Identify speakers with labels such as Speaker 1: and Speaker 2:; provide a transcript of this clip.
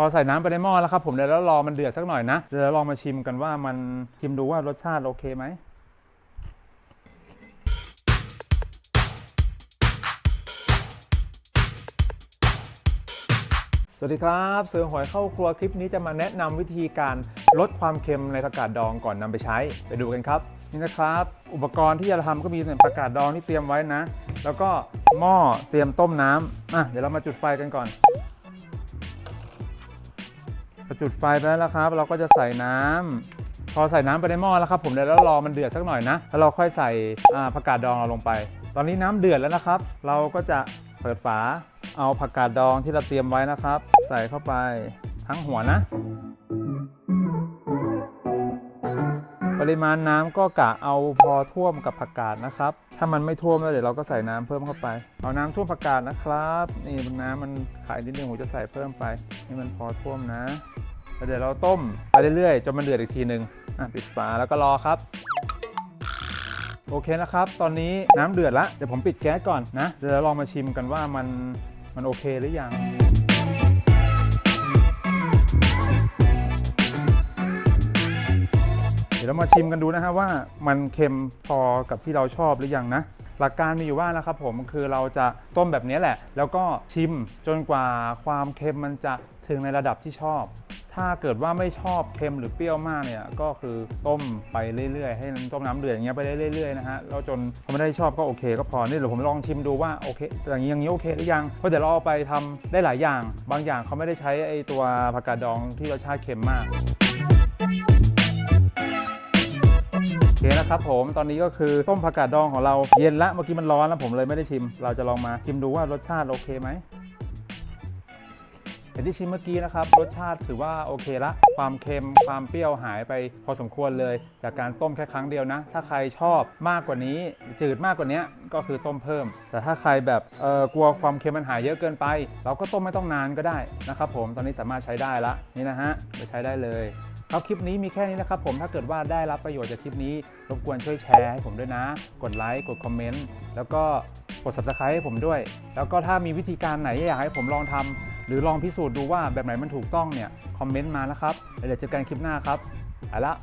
Speaker 1: พอใส่น้ำไปในหม้อแล้วครับผมเดี๋ยวเรารอมันเดือดสักหน่อยนะเดี๋ยวเราลองมาชิมกันว่ามันชิมดูว่ารสชาติโอเคไหมสวัสดีครับเสือหอยเข้าครัวคลิปนี้จะมาแนะนำวิธีการลดความเค็มในผักกาดดองก่อนนำไปใช้ ไปดูกันครับนี่นะครับ อุปกรณ์ที่จะทำก็มีผักกาดดองที่เตรียมไว้นะ แล้วก็หม้อเตรียมต้มน้ำอะเดี๋ยวเรามาจุดไฟกันก่อน จุดไฟไปแล้วครับ เราก็จะใส่น้ำพอใส่น้ำไปในหม้อแล้วครับผมเดี๋ยวเรารอมันเดือดสักหน่อยนะแล้วเราค่อยใส่ผักกาดดองเราลงไป ตอนนี้น้ำเดือดแล้วนะครับ เราก็จะเปิดฝาเอาผักกาดดองที่เราเตรียมไว้นะครับ ใส่เข้าไปทั้งหัวนะ ริมาณน้ำก็กะเอาพอท่วมกับผักกาดนะครับ ถ้ามันไม่ท่วมแล้วเดี๋ยวเราก็ใส่น้ำเพิ่มเข้าไป เอาน้ำท่วมผักกาดนะครับ นี่นน้ำมันขายนิดนึงผมจะใส่เพิ่มไปให้มันพอท่วมนะแล้วเดี๋ยวเราต้มไปเรื่อยๆจนมันเดือดอีกทีหนึ่งอะปิดฝาแล้วก็รอครับโอเคนะครับ ตอนนี้น้ำเดือดละ เดี๋ยวผมปิดแก๊สก่อนนะ เดี๋ยวเราลองมาชิมกันว่ามันมันโอเคหรือยัง เดี๋ยวเรามาชิมกันดูนะฮะว่ามันเค็มพอกับที่เราชอบหรือยังนะ หลักการมีอยู่ว่านะครับผมคือเราจะต้มแบบนี้แหละ แล้วก็ชิมจนกว่าความเค็มมันจะถึงในระดับที่ชอบ ถ้าเกิดว่าไม่ชอบเค็มหรือเปรี้ยวมากเนี่ยก็คือต้มไปเรื่อยๆ ให้มันต้มน้ำเดือดอย่างเงี้ยไปเรื่อยๆนะฮะแล้วจนพอไม่ได้ชอบก็โอเค ก็พอนี่เดี๋ยวผมลองชิมดูว่าโอเคอย่างนี้อย่างนี้โอเคหรือยังเพราะเดี๋ยวเราเอาไปทำได้หลายอย่าง บางอย่างเขาไม่ได้ใช้ไอตัวผักกาดดองที่รสชาติเค็มมาก เคนะครับผมตอนนี้ก็คือต้มผักกาดดองของเราเย็นละเมื่อกี้มันร้อนแล้วผมเลยไม่ได้ชิม เราจะลองมาชิมดูว่ารสชาติโอเคไหมอย่างที่ชิมเมื่อกี้นะครับรสชาติถือว่าโอเคละความเค็มความเปรี้ยวหายไปพอสมควรเลย จากการต้มแค่ครั้งเดียวนะ ถ้าใครชอบมากกว่านี้ จืดมากกว่านี้ก็คือต้มเพิ่ม แต่ถ้าใครแบบเออกลัวความเค็มมันหายเยอะเกินไป เราก็ต้มไม่ต้องนานก็ได้นะครับผมตอนนี้สามารถใช้ได้ละนี่นะฮะไปใช้ได้เลย ครับคลิปนี้มีแค่นี้นะครับผมถ้าเกิดว่าได้รับประโยชน์จากคลิปนี้ รบกวนช่วยแชร์ให้ผมด้วยนะ กดไลค์กดคอมเมนต์แล้วก็กด subscribe ให้ผมด้วย แล้วก็ถ้ามีวิธีการไหนอยากให้ผมลองทำหรือลองพิสูจน์ดูว่าแบบไหนมันถูกต้องเนี่ยคอมเมนต์มานะครับแล้วเดี๋ยวเจอกันคลิปหน้าครับไปละ